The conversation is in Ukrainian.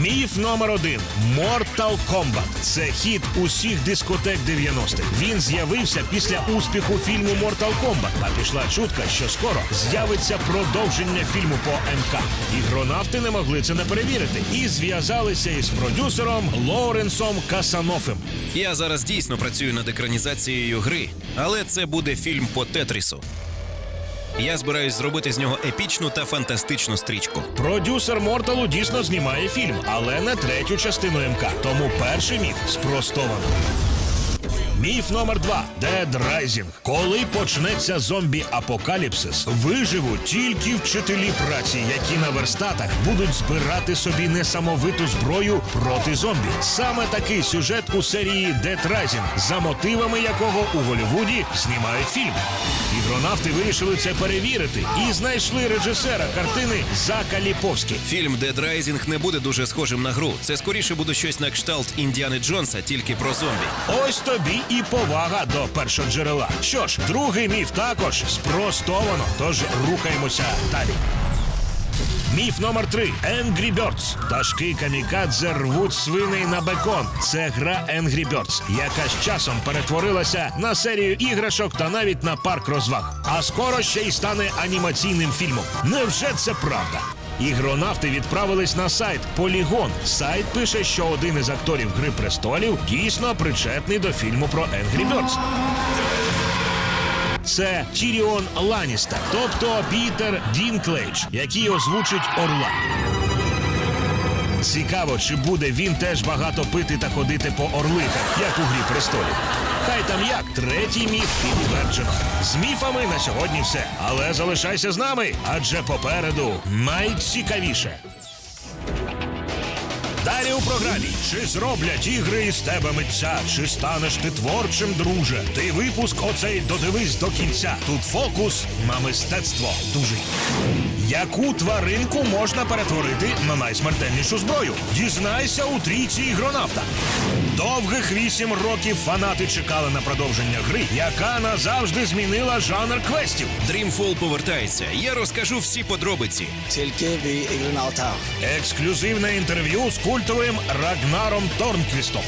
Міф номер один Mortal Kombat. Це хіт усіх дискотек 90-х. Він з'явився після успіху фільму Mortal Kombat. А пішла чутка, що скоро з'явиться продовження фільму по МК. Ігронавти не могли це не перевірити і зв'язалися із продюсером Лоуренсом Касанофем. Я зараз дійсно працюю над екранізацією гри, але це буде фільм по Тетрісу. Я збираюсь зробити з нього епічну та фантастичну стрічку. Продюсер Морталу дійсно знімає фільм, але не третю частину МК. Тому перший міф спростовано. Міф номер два Dead Rising. Коли почнеться зомбі-апокаліпсис, виживуть тільки вчителі праці, які на верстатах будуть збирати собі несамовиту зброю проти зомбі. Саме такий сюжет у серії Dead Rising, за мотивами якого у Голлівуді знімають фільм. Ігронавти вирішили це перевірити і знайшли режисера картини Зака Ліповський. Фільм Dead Rising не буде дуже схожим на гру. Це скоріше буде щось на кшталт Індіани Джонса, тільки про зомбі. Ось тобі і повага до першоджерела. Що ж, другий міф також спростовано. Тож рухаємося далі. Міф номер три Angry Birds. Пташки камікадзе рвуть свиней на бекон. Це гра Angry Birds, яка з часом перетворилася на серію іграшок та навіть на парк розваг. А скоро ще й стане анімаційним фільмом. Невже це правда? Ігронавти відправились на сайт Полігон. Сайт пише, що один із акторів Гри престолів дійсно причетний до фільму про Angry Birds. Це Тіріон Ланістер, тобто Пітер Дінклейдж, який озвучить Орла. Цікаво, чи буде він теж багато пити та ходити по орликах, як у грі престолів. Хай там як, третій міф підтверджено. З міфами на сьогодні все. Але залишайся з нами, адже попереду найцікавіше. Далі у програмі чи зроблять ігри із тебе митця, чи станеш ти творчим, друже? Ти випуск оцей додивись до кінця. Тут фокус на мистецтво дужий. Яку тваринку можна перетворити на найсмертельнішу зброю? Дізнайся у трійці ігронавта. Довгих вісім років фанати чекали на продовження гри, яка назавжди змінила жанр квестів. Dreamfall повертається. Я розкажу всі подробиці. Тільки ви ігронавтах. Ексклюзивне інтерв'ю з культовим Рагнаром Торнквістом.